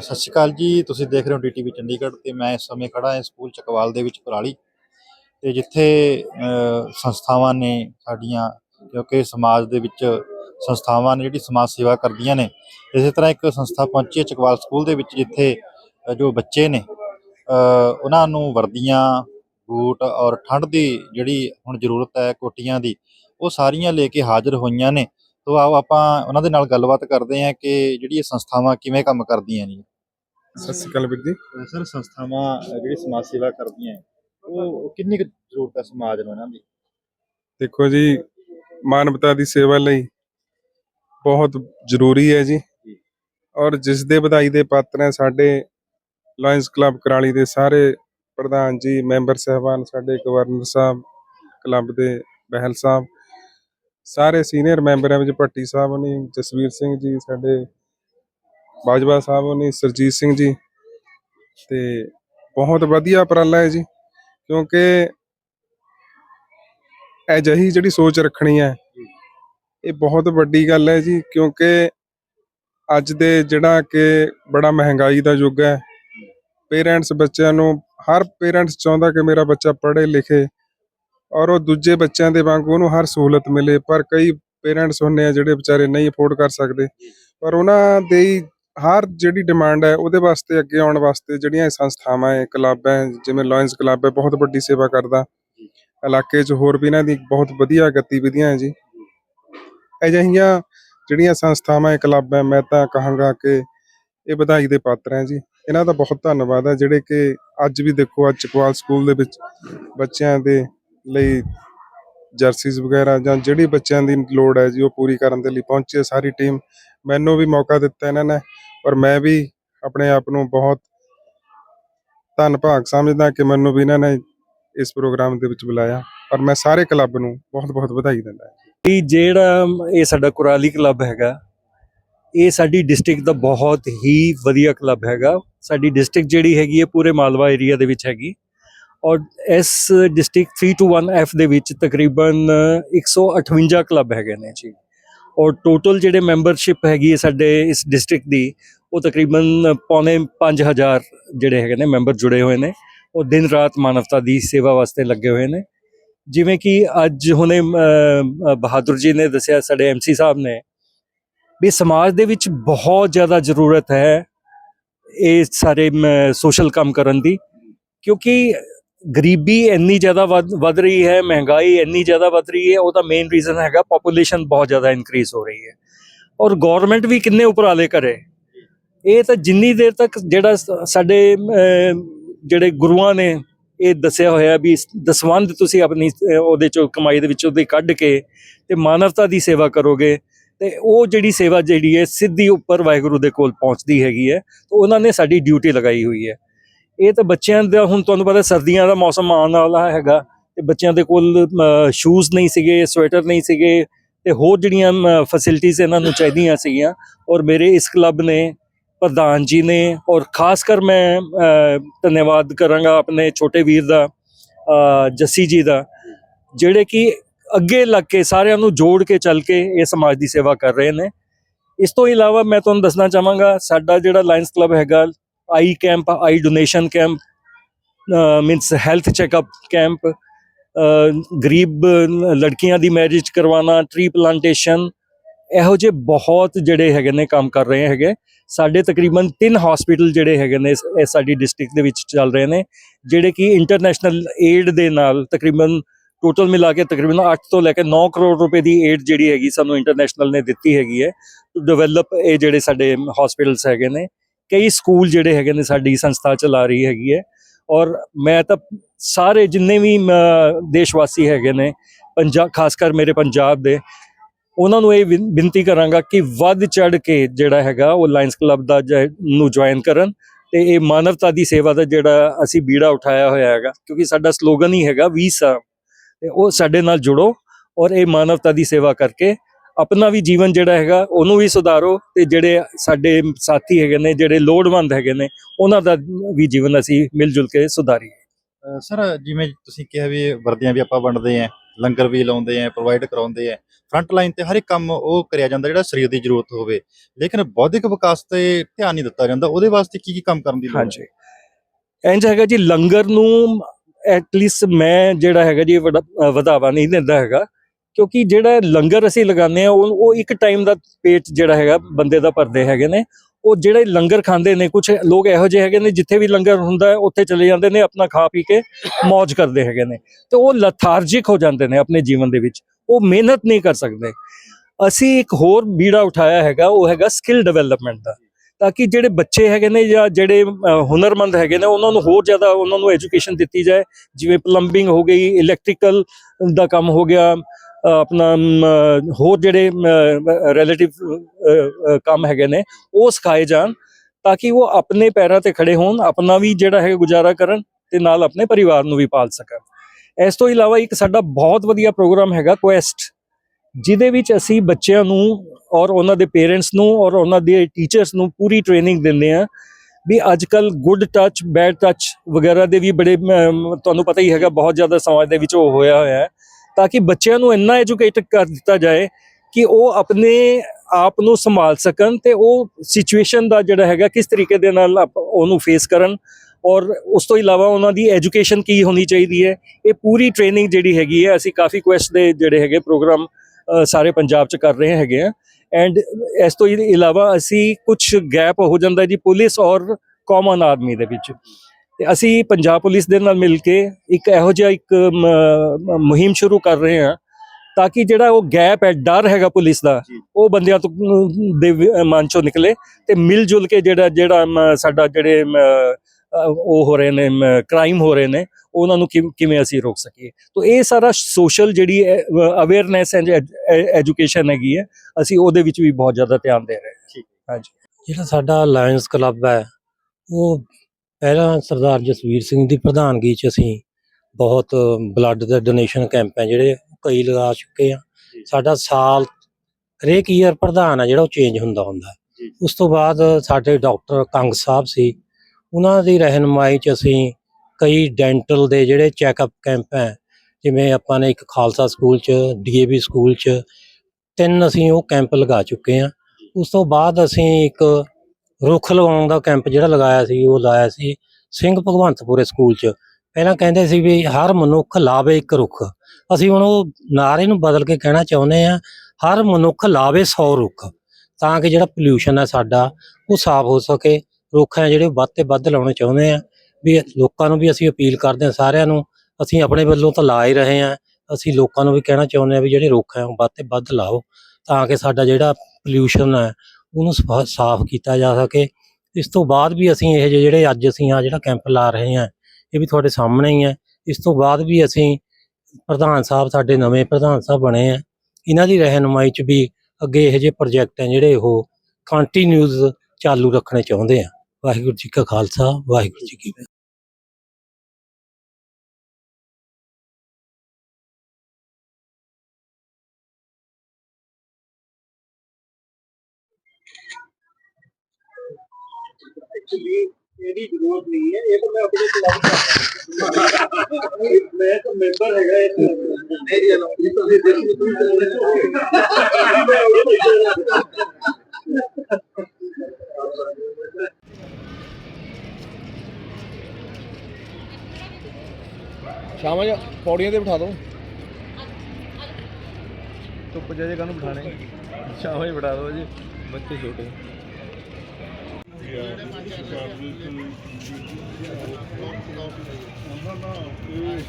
ਸਤਿ ਸ਼੍ਰੀ ਅਕਾਲ ਜੀ। ਤੁਸੀਂ ਦੇਖ ਰਹੇ ਹੋ ਡੀਟੀਵੀ ਚੰਡੀਗੜ੍ਹ ਤੇ ਮੈਂ ਇਸ ਸਮੇਂ ਖੜਾ ਹਾਂ ਸਕੂਲ ਚਕਵਾਲ ਦੇ ਵਿੱਚ ਕੁਰਾਲੀ ਤੇ ਜਿੱਥੇ ਸੰਸਥਾਵਾਂ ਨੇ ਸਾਡੀਆਂ, ਕਿਉਂਕਿ ਸਮਾਜ ਦੇ ਵਿੱਚ ਸੰਸਥਾਵਾਂ ਨੇ ਜਿਹੜੀ ਸਮਾਜ ਸੇਵਾ ਕਰਦੀਆਂ ਨੇ, ਇਸੇ ਤਰ੍ਹਾਂ ਇੱਕ ਸੰਸਥਾ ਪਹੁੰਚੀ ਹੈ ਚਕਵਾਲ ਸਕੂਲ ਦੇ ਵਿੱਚ ਜਿੱਥੇ ਜੋ ਬੱਚੇ ਨੇ ਉਹਨਾਂ ਨੂੰ ਵਰਦੀਆਂ, ਬੂਟ ਔਰ ਠੰਡ ਦੀ ਜਿਹੜੀ ਹੁਣ ਜ਼ਰੂਰਤ ਹੈ ਕੋਟੀਆਂ ਦੀ, ਉਹ ਸਾਰੀਆਂ ਲੈ ਕੇ ਹਾਜ਼ਰ ਹੋਈਆਂ ਨੇ। ਤੋ ਆਓ ਆਪਾਂ ਉਹਨਾਂ ਦੇ ਨਾਲ ਗੱਲਬਾਤ ਕਰਦੇ ਹਾਂ ਕਿ ਜਿਹੜੀ ਇਹ ਸੰਸਥਾਵਾਂ ਕਿਵੇਂ ਕੰਮ ਕਰਦੀਆਂ ਨੇ। ਸਤਿ ਸ਼੍ਰੀ ਅਕਾਲ ਵੀਰ ਜੀ। ਸਰ ਸੰਸਥਾਵਾਂ ਜਿਹੜੀ ਸਮਾਜ ਸੇਵਾ ਕਰਦੀਆਂ ਉਹ ਕਿੰਨੀ ਕੁ ਜ਼ਰੂਰਤ ਹੈ ਸਮਾਜ ਨੂੰ ਇਹਨਾਂ ਦੀ? ਦੇਖੋ ਜੀ ਮਾਨਵਤਾ ਦੀ ਸੇਵਾ ਲਈ ਬਹੁਤ ਜ਼ਰੂਰੀ ਹੈ ਜੀ। ਔਰ ਜਿਸ ਦੇ ਵਧਾਈ ਦੇ ਪਾਤਰ ਹੈ ਸਾਡੇ ਲਾਇਨਸ ਕਲੱਬ ਕਰਾਲੀ ਦੇ ਸਾਰੇ ਪ੍ਰਧਾਨ ਜੀ ਮੈਂਬਰ ਸਹਿਬਾਨ ਸਾਡੇ ਗਵਰਨਰ ਸਾਹਿਬ ਕਲੱਬ ਦੇ ਬਹਿਲ ਸਾਹਿਬ ਸਾਰੇ ਸੀਨੀਅਰ ਮੈਂਬਰਾਂ ਵਿੱਚ ਭੱਟੀ ਸਾਹਿਬ ਨੇ ਜਸਵੀਰ ਸਿੰਘ ਜੀ, ਸਾਡੇ ਬਾਜਵਾ ਸਾਹਿਬ ਨੇ ਸਰਜੀਤ ਸਿੰਘ ਜੀ। ਤੇ ਬਹੁਤ ਵਧੀਆ ਉਪਰਾਲਾ ਹੈ ਜੀ, ਕਿਉਂਕਿ ਅਜਿਹੀ ਜਿਹੜੀ ਸੋਚ ਰੱਖਣੀ ਹੈ, ਇਹ ਬਹੁਤ ਵੱਡੀ ਗੱਲ ਹੈ ਜੀ, ਕਿਉਂਕਿ ਅੱਜ ਦੇ ਜਿਹੜਾ ਕਿ ਬੜਾ ਮਹਿੰਗਾਈ ਦਾ ਯੁੱਗ ਹੈ ਪੇਰੈਂਟਸ ਬੱਚਿਆਂ ਨੂੰ, ਹਰ ਪੇਰੈਂਟਸ ਚਾਹੁੰਦਾ ਕਿ ਮੇਰਾ ਬੱਚਾ ਪੜ੍ਹੇ ਲਿਖੇ ਔਰ ਉਹ ਦੂਜੇ ਬੱਚਿਆਂ ਦੇ ਵਾਂਗ ਉਹਨੂੰ ਹਰ ਸਹੂਲਤ ਮਿਲੇ, ਪਰ ਕਈ ਪੇਰੈਂਟਸ ਹੁੰਦੇ ਆ ਜਿਹੜੇ ਵਿਚਾਰੇ ਨਹੀਂ ਅਫੋਰਡ ਕਰ ਸਕਦੇ। ਪਰ ਉਹਨਾਂ ਦੇ ਹਰ ਜਿਹੜੀ ਡਿਮਾਂਡ ਹੈ, ਉਹਦੇ ਵਾਸਤੇ ਅੱਗੇ ਆਉਣ ਵਾਸਤੇ ਜਿਹੜੀਆਂ ਸੰਸਥਾਵਾਂ ਹੈ ਕਲੱਬ ਹੈ, ਜਿਵੇਂ ਲਾਇਨਸ ਕਲੱਬ ਹੈ, ਬਹੁਤ ਵੱਡੀ ਸੇਵਾ ਕਰਦਾ। ਇਲਾਕੇ 'ਚ ਹੋਰ ਵੀ ਇਹਨਾਂ ਦੀ ਬਹੁਤ ਵਧੀਆ ਗਤੀਵਿਧੀਆਂ ਹੈ ਜੀ। ਅਜਿਹੀਆਂ ਜਿਹੜੀਆਂ ਸੰਸਥਾਵਾਂ ਹੈ ਕਲੱਬ ਹੈ, ਮੈਂ ਤਾਂ ਕਹਾਂਗਾ ਕਿ ਇਹ ਵਧਾਈ ਦੇ ਪਾਤਰ ਹੈ ਜੀ। ਇਹਨਾਂ ਦਾ ਬਹੁਤ ਧੰਨਵਾਦ ਹੈ, ਜਿਹੜੇ ਕਿ ਅੱਜ ਵੀ ਦੇਖੋ, ਅੱਜ ਚਕਵਾਲ ਸਕੂਲ ਦੇ ਵਿੱਚ ਬੱਚਿਆਂ ਦੇ ਲਈ ਜਰਸੀਜ਼ ਵਗੈਰਾ ਜਾਂ ਜਿਹੜੀ ਬੱਚਿਆਂ ਦੀ ਲੋੜ ਹੈ ਜੀ, ਉਹ ਪੂਰੀ ਕਰਨ ਦੇ ਲਈ ਪਹੁੰਚੀ ਹੈ ਸਾਰੀ ਟੀਮ ਮੈਨੂੰ ਵੀ ਮੌਕਾ ਦਿੱਤਾ ਇਹਨਾਂ ਨੇ ਔਰ ਮੈਂ ਵੀ ਆਪਣੇ ਆਪ ਨੂੰ ਬਹੁਤ ਧੰਨ ਭਾਗ ਸਮਝਦਾ ਕਿ ਮੈਨੂੰ ਵੀ ਇਹਨਾਂ ਨੇ ਇਸ ਪ੍ਰੋਗਰਾਮ ਦੇ ਵਿੱਚ ਬੁਲਾਇਆ ਔਰ ਮੈਂ ਸਾਰੇ ਕਲੱਬ ਨੂੰ ਬਹੁਤ ਬਹੁਤ ਵਧਾਈ ਦਿੰਦਾ ਹਾਂ। ਕਿ ਜਿਹੜਾ ਇਹ ਸਾਡਾ ਕੁਰਾਲੀ ਕਲੱਬ ਹੈਗਾ, ਇਹ ਸਾਡੀ ਡਿਸਟ੍ਰਿਕਟ ਦਾ ਬਹੁਤ ਹੀ ਵਧੀਆ ਕਲੱਬ ਹੈਗਾ। ਸਾਡੀ ਡਿਸਟ੍ਰਿਕਟ ਜਿਹੜੀ ਹੈਗੀ ਹੈ, ਪੂਰੇ ਮਾਲਵਾ ਏਰੀਆ ਦੇ ਵਿੱਚ ਹੈਗੀ। ਔਰ ਇਸ ਡਿਸਟ੍ਰਿਕਟ 321F ਦੇ ਵਿੱਚ ਤਕਰੀਬਨ 158 ਕਲੱਬ ਹੈਗੇ ਨੇ ਜੀ। ਔਰ ਟੋਟਲ ਜਿਹੜੇ ਮੈਂਬਰਸ਼ਿਪ ਹੈਗੀ ਹੈ ਸਾਡੇ ਇਸ ਡਿਸਟ੍ਰਿਕਟ ਦੀ, ਉਹ ਤਕਰੀਬਨ ਪੌਣੇ 5000 ਜਿਹੜੇ ਹੈਗੇ ਨੇ ਮੈਂਬਰ ਜੁੜੇ ਹੋਏ ਨੇ। ਉਹ ਦਿਨ ਰਾਤ ਮਾਨਵਤਾ ਦੀ ਸੇਵਾ ਵਾਸਤੇ ਲੱਗੇ ਹੋਏ ਨੇ। ਜਿਵੇਂ ਕਿ ਅੱਜ ਹੁਣੇ ਬਹਾਦਰ ਜੀ ਨੇ ਦੱਸਿਆ, ਸਾਡੇ ਐਮਸੀ ਸਾਹਿਬ ਨੇ, ਵੀ ਸਮਾਜ ਦੇ ਵਿੱਚ ਬਹੁਤ ਜ਼ਿਆਦਾ ਜ਼ਰੂਰਤ ਹੈ ਇਹ ਸਾਰੇ ਸੋਸ਼ਲ ਕੰਮ ਕਰਨ ਦੀ। ਕਿਉਂਕਿ ਗਰੀਬੀ ਇੰਨੀ ਜ਼ਿਆਦਾ ਵੱਧ ਵੱਧ ਰਹੀ ਹੈ, ਮਹਿੰਗਾਈ ਇੰਨੀ ਜ਼ਿਆਦਾ ਵੱਧ ਰਹੀ ਹੈ, ਉਹਦਾ ਮੇਨ ਰੀਜ਼ਨ ਹੈਗਾ ਪੋਪੂਲੇਸ਼ਨ ਬਹੁਤ ਜ਼ਿਆਦਾ ਇਨਕਰੀਜ਼ ਹੋ ਰਹੀ ਹੈ। ਔਰ ਗਵਰਨਮੈਂਟ ਵੀ ਕਿੰਨੇ ਉਪਰਾਲੇ ਕਰੇ। ਇਹ ਤਾਂ ਜਿੰਨੀ ਦੇਰ ਤੱਕ ਜਿਹੜਾ ਸਾਡੇ ਜਿਹੜੇ ਗੁਰੂਆਂ ਨੇ ਇਹ ਦੱਸਿਆ ਹੋਇਆ ਵੀ ਦਸਵੰਧ ਤੁਸੀਂ ਆਪਣੀ ਉਹਦੇ ਚੋਂ ਕਮਾਈ ਦੇ ਵਿੱਚੋਂ ਦੀ ਕੱਢ ਕੇ ਤੇ ਮਾਨਵਤਾ ਦੀ ਸੇਵਾ ਕਰੋਗੇ, ਤੇ ਉਹ ਜਿਹੜੀ ਸੇਵਾ ਜਿਹੜੀ ਹੈ ਸਿੱਧੀ ਉੱਪਰ ਵਾਹਿਗੁਰੂ ਦੇ ਕੋਲ ਪਹੁੰਚਦੀ ਹੈਗੀ ਹੈ, ਤਾਂ ਉਹਨਾਂ ਨੇ ਸਾਡੀ ਡਿਊਟੀ ਲਗਾਈ ਹੋਈ ਹੈ। ਇਹ ਤਾਂ ਬੱਚਿਆਂ ਦਾ ਹੁਣ ਤੁਹਾਨੂੰ ਪਤਾ ਸਰਦੀਆਂ ਦਾ ਮੌਸਮ ਆਉਣ ਵਾਲਾ ਹੈਗਾ ਤੇ ਬੱਚਿਆਂ ਦੇ ਕੋਲ ਸ਼ੂਜ਼ ਨਹੀਂ ਸੀਗੇ ਸਵੈਟਰ ਨਹੀਂ ਸੀਗੇ ਤੇ ਹੋਰ ਜਿਹੜੀਆਂ ਫੈਸਿਲਿਟੀਆਂ ਇਹਨਾਂ ਨੂੰ ਚਾਹੀਦੀਆਂ ਸੀਗੀਆਂ ਔਰ ਮੇਰੇ ਇਸ ਕਲੱਬ ਨੇ, ਪ੍ਰਧਾਨ ਜੀ ਨੇ ਔਰ ਖਾਸ ਕਰ ਮੈਂ ਧੰਨਵਾਦ ਕਰਾਂਗਾ ਆਪਣੇ ਛੋਟੇ ਵੀਰ ਦਾ ਜੱਸੀ ਜੀ ਦਾ, ਜਿਹੜੇ ਕਿ ਅੱਗੇ ਲੱਗ ਕੇ ਸਾਰਿਆਂ ਨੂੰ ਜੋੜ ਕੇ ਚੱਲ ਕੇ ਇਹ ਸਮਾਜ ਦੀ ਸੇਵਾ ਕਰ ਰਹੇ ਨੇ। ਇਸ ਤੋਂ ਇਲਾਵਾ ਮੈਂ ਤੁਹਾਨੂੰ ਦੱਸਣਾ ਚਾਹਾਂਗਾ, ਸਾਡਾ ਜਿਹੜਾ ਲਾਇਨਸ ਕਲੱਬ ਹੈਗਾ eye camp, eye donation camp means health checkup camp ਗਰੀਬ ਲੜਕੀਆਂ ਦੀ ਮੈਰਿਜ ਕਰਵਾਉਣਾ ਟ੍ਰੀ ਪਲਾਂਟੇਸ਼ਨ ਇਹੋ ਜਿਹੇ ਬਹੁਤ ਜਿਹੜੇ ਹੈਗੇ ਨੇ ਕੰਮ ਕਰ ਰਹੇ ਹੈਗੇ। ਸਾਡੇ ਤਕਰੀਬਨ ਤਿੰਨ ਹਸਪੀਟਲ ਜਿਹੜੇ ਹੈਗੇ ਨੇ ਇਸ- ਇਹ ਸਾਡੀ ਡਿਸਟ੍ਰਿਕਟ ਦੇ ਵਿੱਚ ਚੱਲ ਰਹੇ ਨੇ, ਜਿਹੜੇ ਕਿ ਇੰਟਰਨੈਸ਼ਨਲ ਏਡ ਦੇ ਨਾਲ ਤਕਰੀਬਨ ਟੋਟਲ ਮਿਲਾ ਕੇ ਤਕਰੀਬਨ 8 ਤੋਂ ਲੈ ਕੇ 9 ਕਰੋੜ ਰੁਪਏ ਦੀ ਏਡ ਜਿਹੜੀ ਹੈਗੀ ਸਾਨੂੰ ਇੰਟਰਨੈਸ਼ਨਲ ਨੇ ਦਿੱਤੀ ਹੈਗੀ ਹੈ ਟੂ ਡਿਵੈਲਪ ਇਹ ਜਿਹੜੇ ਸਾਡੇ ਹਸਪੀਟਲਸ ਹੈਗੇ ਨੇ। ਕਈ ਸਕੂਲ ਜਿਹੜੇ ਹੈਗੇ ਨੇ ਸਾਡੀ ਸੰਸਥਾ ਚਲਾ ਰਹੀ ਹੈਗੀ ਹੈ। ਔਰ ਮੈਂ ਤਾਂ ਸਾਰੇ ਜਿੰਨੇ ਵੀ ਅਮ, ਦੇਸ਼ ਵਾਸੀ ਹੈਗੇ ਨੇ ਪੰਜਾਬ ਖਾਸ ਕਰ ਮੇਰੇ ਪੰਜਾਬ ਦੇ ਉਹਨਾਂ ਨੂੰ ਇਹ ਵਿਨ- ਬੇਨਤੀ ਕਰਾਂਗਾ ਕਿ ਵੱਧ ਚੜ ਕੇ ਜਿਹੜਾ ਹੈਗਾ ਉਹ ਲਾਇਨਸ ਕਲੱਬ ਦਾ ਜ- ਨੂੰ ਜੁਆਇਨ ਕਰਨ ਤੇ ਇਹ ਮਾਨਵਤਾ ਦੀ ਸੇਵਾ ਦਾ ਜਿਹੜਾ ਅਸੀਂ ਬੀੜਾ ਉਠਾਇਆ ਹੋਇਆ ਹੈਗਾ ਕਿਉਂਕਿ ਸਾਡਾ ਸਲੋਗਨ ਹੀ ਹੈਗਾ ਵੀ ਸਰਵ ਤੇ ਉਹ ਸਾਡੇ ਨਾਲ ਜੁੜੋ ਔਰ ਇਹ ਮਾਨਵਤਾ ਦੀ ਸੇਵਾ ਕਰਕੇ ਆਪਣਾ ਵੀ ਜੀਵਨ ਜਿਹੜਾ ਹੈਗਾ ਉਹਨੂੰ ਵੀ ਸੁਧਾਰੋ ਤੇ ਜਿਹੜੇ ਸਾਡੇ ਸਾਥੀ ਹੈਗੇ ਨੇ ਜਿਹੜੇ ਲੋੜਵੰਦ ਹੈਗੇ ਨੇ ਉਹਨਾਂ ਦਾ ਵੀ ਜੀਵਨ ਅਸੀਂ ਮਿਲ ਜੁਲ ਕੇ ਸੁਧਾਰੀਏ। ਸਰ ਜਿਵੇਂ ਤੁਸੀਂ ਕਿਹਾ ਵੀ ਵਰਦੀਆਂ ਵੀ ਆਪਾਂ ਵੰਡਦੇ ਆਂ ਲੰਗਰ ਵੀ ਲਾਉਂਦੇ ਆਂ ਪ੍ਰੋਵਾਈਡ ਕਰਾਉਂਦੇ ਆਂ ਫਰੰਟ ਲਾਈਨ ਤੇ ਹਰ ਇੱਕ ਕੰਮ ਉਹ ਕਰਿਆ ਜਾਂਦਾ ਜਿਹੜਾ ਸਰੀਰ ਦੀ ਜ਼ਰੂਰਤ ਹੋਵੇ। ਲੇਕਿਨ ਬੌਧਿਕ ਵਿਕਾਸ ਤੇ ਧਿਆਨ ਨਹੀਂ ਦਿੱਤਾ ਜਾਂਦਾ ਉਹਦੇ ਵਾਸਤੇ ਕੀ ਕੀ ਕੰਮ ਕਰਨ ਦੀ ਲੋੜ ਹੈ? ਹਾਂਜੀ। ਇੰਜ ਹੈਗਾ ਜੀ ਲੰਗਰ ਨੂੰ ਐਟਲੀਸਟ ਮੈਂ ਜਿਹੜਾ ਹੈਗਾ ਜੀ ਵਧਾਵਾ ਨਹੀਂ ਦਿੰਦਾ ਹੈਗਾ। ਕਿਉਂਕਿ ਜਿਹੜਾ ਲੰਗਰ ਅਸੀਂ ਲਗਾਉਂਦੇ ਆ ਉਹ ਉਹ ਇੱਕ ਟਾਈਮ ਦਾ ਪੇਟ ਜਿਹੜਾ ਹੈਗਾ, ਬੰਦੇ ਦਾ ਭਰਦੇ ਹੈਗੇ ਨੇ। ਉਹ ਜਿਹੜੇ ਲੰਗਰ ਖਾਂਦੇ ਨੇ ਕੁਝ ਲੋਕ ਇਹੋ ਜਿਹੇ ਹੈਗੇ ਨੇ, ਜਿੱਥੇ ਵੀ ਲੰਗਰ ਹੁੰਦਾ ਉੱਥੇ ਚਲੇ ਜਾਂਦੇ ਨੇ, ਆਪਣਾ ਖਾ ਪੀ ਕੇ ਮौज ਕਰਦੇ ਹੈਗੇ ਨੇ। ਤੇ ਉਹ ਲਥਾਰਜਿਕ ਹੋ ਜਾਂਦੇ ਨੇ ਆਪਣੇ ਜੀਵਨ ਦੇ ਵਿੱਚ। ਉਹ ਮਿਹਨਤ ਨਹੀਂ ਕਰ ਸਕਦੇ। ਅਸੀਂ ਇੱਕ ਹੋਰ ਬੀੜਾ ਉਠਾਇਆ ਹੈਗਾ, ਉਹ ਹੈਗਾ ਸਕਿੱਲ ਡਿਵੈਲਪਮੈਂਟ ਦਾ। ਤਾਂ ਕਿ ਜਿਹੜੇ ਬੱਚੇ ਹੈਗੇ ਨੇ ਜਾਂ ਜਿਹੜੇ ਹੁਨਰਮੰਦ ਹੈਗੇ ਨੇ, ਉਹਨਾਂ ਨੂੰ ਹੋਰ ਜ਼ਿਆਦਾ ਉਹਨਾਂ ਨੂੰ ਐਜੂਕੇਸ਼ਨ ਦਿੱਤੀ ਜਾਏ। ਜਿਵੇਂ ਪਲੰਬਿੰਗ ਹੋ ਗਈ ਇਲੈਕਟ੍ਰੀਕਲ ਦਾ ਕੰਮ ਹੋ ਗਿਆ ਆਪਣਾ ਹੋਰ ਜਿਹੜੇ ਰਿਲੇਟਿਵ ਕੰਮ ਹੈਗੇ ਨੇ, ਉਹ ਸਿਖਾਏ ਜਾਣ ਤਾਂ ਕਿ ਉਹ ਆਪਣੇ ਪੈਰਾਂ ਤੇ ਖੜੇ ਹੋਣ, ਆਪਣਾ ਵੀ ਜਿਹੜਾ ਹੈ ਗੁਜ਼ਾਰਾ ਕਰਨ ਤੇ ਨਾਲ ਆਪਣੇ ਪਰਿਵਾਰ ਨੂੰ ਵੀ ਪਾਲ ਸਕਣ। ਇਸ ਤੋਂ ਇਲਾਵਾ ਇੱਕ ਸਾਡਾ ਬਹੁਤ ਵਧੀਆ ਪ੍ਰੋਗਰਾਮ ਹੈਗਾ ਕੁਐਸਟ ਜਿਹਦੇ ਵਿੱਚ ਅਸੀਂ ਬੱਚਿਆਂ ਨੂੰ ਔਰ ਉਹਨਾਂ ਦੇ ਪੇਰੈਂਟਸ ਨੂੰ ਔਰ ਉਹਨਾਂ ਦੇ ਟੀਚਰਸ ਨੂੰ ਪੂਰੀ ਟ੍ਰੇਨਿੰਗ ਦਿੰਦੇ ਆ ਵੀ ਅੱਜ ਕੱਲ ਗੁੱਡ ਟੱਚ ਬੈਡ ਟੱਚ ਵਗੈਰਾ ਦੇ ਵੀ ਬੜੇ ਤੁਹਾਨੂੰ ਪਤਾ ਹੀ ਹੈਗਾ, ਬਹੁਤ ਜ਼ਿਆਦਾ ਸਮਾਜ ਦੇ ਵਿੱਚ ਉਹ ਹੋਇਆ ਹੋਇਆ ਹੈ। ਤਾਂ ਕਿ ਬੱਚਿਆਂ ਨੂੰ ਇੰਨਾ ਐਜੂਕੇਟ ਕਰ ਦਿੱਤਾ ਜਾਏ ਕਿ ਉਹ ਆਪਣੇ ਆਪ ਨੂੰ ਸੰਭਾਲ ਸਕਣ ਤੇ ਉਹ ਸਿਚੁਏਸ਼ਨ ਦਾ ਜਿਹੜਾ ਹੈਗਾ ਕਿਸ ਤਰੀਕੇ ਦੇ ਨਾਲ ਆਪ- ਉਹਨੂੰ ਫੇਸ ਕਰਨ ਔਰ ਉਸ ਤੋਂ ਇਲਾਵਾ ਉਹਨਾਂ ਦੀ ਐਜੂਕੇਸ਼ਨ ਕੀ ਹੋਣੀ ਚਾਹੀਦੀ ਹੈ, ਇਹ ਪੂਰੀ ਟ੍ਰੇਨਿੰਗ ਜਿਹੜੀ ਹੈਗੀ ਹੈ, ਅਸੀਂ ਕਾਫੀ ਕੁਐਸਟ ਦੇ ਜਿਹੜੇ ਹੈਗੇ ਪ੍ਰੋਗਰਾਮ ਸਾਰੇ ਪੰਜਾਬ 'ਚ ਕਰ ਰਹੇ ਹੈਗੇ ਆ ਐਂਡ ਇਸ ਤੋਂ ਇਲਾਵਾ ਅਸੀਂ ਕੁਝ ਗੈਪ ਹੋ ਜਾਂਦਾ ਜੀ, ਪੁਲਿਸ ਔਰ ਕਾਮਨ ਆਦਮੀ ਦੇ ਵਿੱਚ। ਤੇ ਅਸੀਂ ਪੰਜਾਬ ਪੁਲਿਸ ਦੇ ਨਾਲ ਮਿਲ ਕੇ ਇੱਕ ਇਹੋ ਜਿਹਾ ਇੱਕ ਮੁਹਿੰਮ ਸ਼ੁਰੂ ਕਰ ਰਹੇ ਹਾਂ ਤਾਂ ਕਿ ਜਿਹੜਾ ਉਹ ਗੈਪ ਹੈ ਡਰ ਹੈਗਾ ਪੁਲਿਸ ਦਾ। ਉਹ ਬੰਦਿਆਂ ਤੋਂ ਦੇ ਮਨ ਚੋਂ ਨਿਕਲੇ ਤੇ ਮਿਲ ਜੁਲ ਕੇ ਜਿਹੜਾ ਜਿਹੜਾ ਸਾਡਾ ਜਿਹੜੇ ਉਹ ਹੋ ਰਹੇ ਨੇ ਕ੍ਰਾਈਮ ਹੋ ਰਹੇ ਨੇ ਉਹਨਾਂ ਨੂੰ ਕਿਵ- ਕਿਵੇਂ ਅਸੀਂ ਰੋਕ ਸਕੀਏ? ਤੋ ਇਹ ਸਾਰਾ ਸੋਸ਼ਲ ਜਿਹੜੀ ਅਵੇਅਰਨੈਸ ਐਂਡ ਐਜੂਕੇਸ਼ਨ ਹੈਗੀ ਹੈ ਅਸੀਂ ਉਹਦੇ ਵਿੱਚ ਵੀ ਬਹੁਤ ਜ਼ਿਆਦਾ ਧਿਆਨ ਦੇ ਰਹੇ ਹਾਂ। ਜਿਹੜਾ ਸਾਡਾ ਲਾਇਨਸ ਕਲੱਬ ਹੈ ਉਹ ਪਹਿਲਾਂ ਸਰਦਾਰ ਜਸਵੀਰ ਸਿੰਘ ਦੀ ਪ੍ਰਧਾਨਗੀ 'ਚ ਅਸੀਂ ਬਹੁਤ ਬਲੱਡ ਦੇ ਡੋਨੇਸ਼ਨ ਕੈਂਪ ਹੈ ਜਿਹੜੇ ਕਈ ਲਗਾ ਚੁੱਕੇ ਆ ਸਾਡਾ ਸਾਲ ਹਰੇਕ ਈਅਰ ਪ੍ਰਧਾਨ ਹੈ ਜਿਹੜਾ ਉਹ ਚੇਂਜ ਹੁੰਦਾ ਹੁੰਦਾ। ਉਸ ਤੋਂ ਬਾਅਦ ਸਾਡੇ ਡਾਕਟਰ ਕੰਗ ਸਾਹਿਬ ਸੀ। ਉਹਨਾਂ ਦੀ ਰਹਿਨੁਮਾਈ 'ਚ ਅਸੀਂ ਕਈ ਡੈਂਟਲ ਦੇ ਜਿਹੜੇ ਚੈੱਕਅਪ ਕੈਂਪ ਹੈ ਜਿਵੇਂ ਆਪਾਂ ਨੇ ਇੱਕ ਖਾਲਸਾ ਸਕੂਲ 'ਚ ਡੀਏਵੀ ਸਕੂਲ 'ਚ ਤਿੰਨ ਅਸੀਂ ਉਹ ਕੈਂਪ ਲਗਾ ਚੁੱਕੇ ਆ ਉਸ ਤੋਂ ਬਾਅਦ ਅਸੀਂ ਇੱਕ ਰੁੱਖ ਲਗਾਉਣ ਦਾ ਕੈਂਪ ਜਿਹੜਾ ਲਗਾਇਆ ਸੀ, ਉਹ ਲਾਇਆ ਸੀ ਸਿੰਘ ਭਗਵੰਤਪੁਰੇ ਸਕੂਲ 'ਚ। ਪਹਿਲਾਂ ਕਹਿੰਦੇ ਸੀ ਵੀ ਹਰ ਮਨੁੱਖ ਲਾਵੇ ਇੱਕ ਰੁੱਖ। ਅਸੀਂ ਹੁਣ ਉਹ ਨਾਰੇ ਨੂੰ ਬਦਲ ਕੇ ਕਹਿਣਾ ਚਾਹੁੰਦੇ ਆ ਹਰ ਮਨੁੱਖ ਲਾਵੇ 100 ਰੁੱਖ। ਤਾਂ ਕਿ ਜਿਹੜਾ ਪੋਲਿਊਸ਼ਨ ਹੈ ਸਾਡਾ, ਉਹ ਸਾਫ਼ ਹੋ ਸਕੇ। ਰੁੱਖ ਹੈ ਜਿਹੜੇ ਵੱਧ ਤੇ ਵੱਧ ਲਾਉਣੇ ਚਾਹੁੰਦੇ ਆ। ਵੀ ਲੋਕਾਂ ਨੂੰ ਵੀ ਅਸੀਂ ਅਪੀਲ ਕਰਦੇ ਆ ਸਾਰਿਆਂ ਨੂੰ, ਅਸੀਂ ਆਪਣੇ ਵੱਲੋਂ ਤਾਂ ਲਾ ਹੀ ਰਹੇ ਆ ਅਸੀਂ ਲੋਕਾਂ ਨੂੰ ਵੀ ਕਹਿਣਾ ਚਾਹੁੰਦੇ ਆ ਵੀ ਜਿਹੜੇ ਰੁੱਖ ਹੈ ਉਹ ਵੱਧ ਤੇ ਵੱਧ ਲਾਓ। ਤਾਂ ਕਿ ਸਾਡਾ ਜਿਹੜਾ ਪੋਲਿਊਸ਼ਨ ਹੈ ਉਹਨੂੰ ਸਫਾ- ਸਾਫ਼ ਕੀਤਾ ਜਾ ਸਕੇ। ਇਸ ਤੋਂ ਬਾਅਦ ਵੀ ਅਸੀਂ ਇਹ ਜਿਹੇ ਜਿਹੜੇ ਅੱਜ ਅਸੀਂ ਆ ਜਿਹੜਾ ਕੈਂਪ ਲਾ ਰਹੇ ਹਾਂ, ਇਹ ਵੀ ਤੁਹਾਡੇ ਸਾਹਮਣੇ ਹੀ ਹੈ। ਇਸ ਤੋਂ ਬਾਅਦ ਵੀ ਅਸੀਂ ਪ੍ਰਧਾਨ ਸਾਹਿਬ ਸਾਡੇ ਨਵੇਂ ਪ੍ਰਧਾਨ ਸਾਹਿਬ ਬਣੇ ਆ। ਇਹਨਾਂ ਦੀ ਰਹਿਨੁਮਾਈ 'ਚ ਵੀ ਅੱਗੇ ਇਹੋ ਜਿਹੇ ਪ੍ਰੋਜੈਕਟ ਹੈ ਜਿਹੜੇ ਉਹ ਕੰਟੀਨਿਊਸ ਚਾਲੂ ਰੱਖਣੇ ਚਾਹੁੰਦੇ ਆ। ਵਾਹਿਗੁਰੂ ਜੀ ਕਾ ਖਾਲਸਾ, ਵਾਹਿਗੁਰੂ ਜੀ ਕੀ ਫਤਿਹ। ਇਹਦੀ ਜ਼ਰੂਰਤ ਨਹੀਂ ਹੈ। ਇਹ ਤਾਂ ਮੈਂ ਆਪਣੇ ਕਲੱਬ ਮੈਂ ਤਾਂ ਮੈਂਬਰ ਹੈਗਾ ਇਸ ਸ਼ਾਮਾਂ ਨੂੰ ਪੌੜੀਆਂ ਤੇ ਬਿਠਾ ਦਿਓ ਧੁੱਪ ਜੇ ਕਾਹਨੂੰ ਬਿਠਾਣੇ ਸ਼ਾਮਾਂ ਹੀ ਬਿਠਾ ਦਿਓ ਜੀ ਬੱਚੇ ਛੋਟੇ। ਉਹਨਾਂ ਦਾ ਇਹ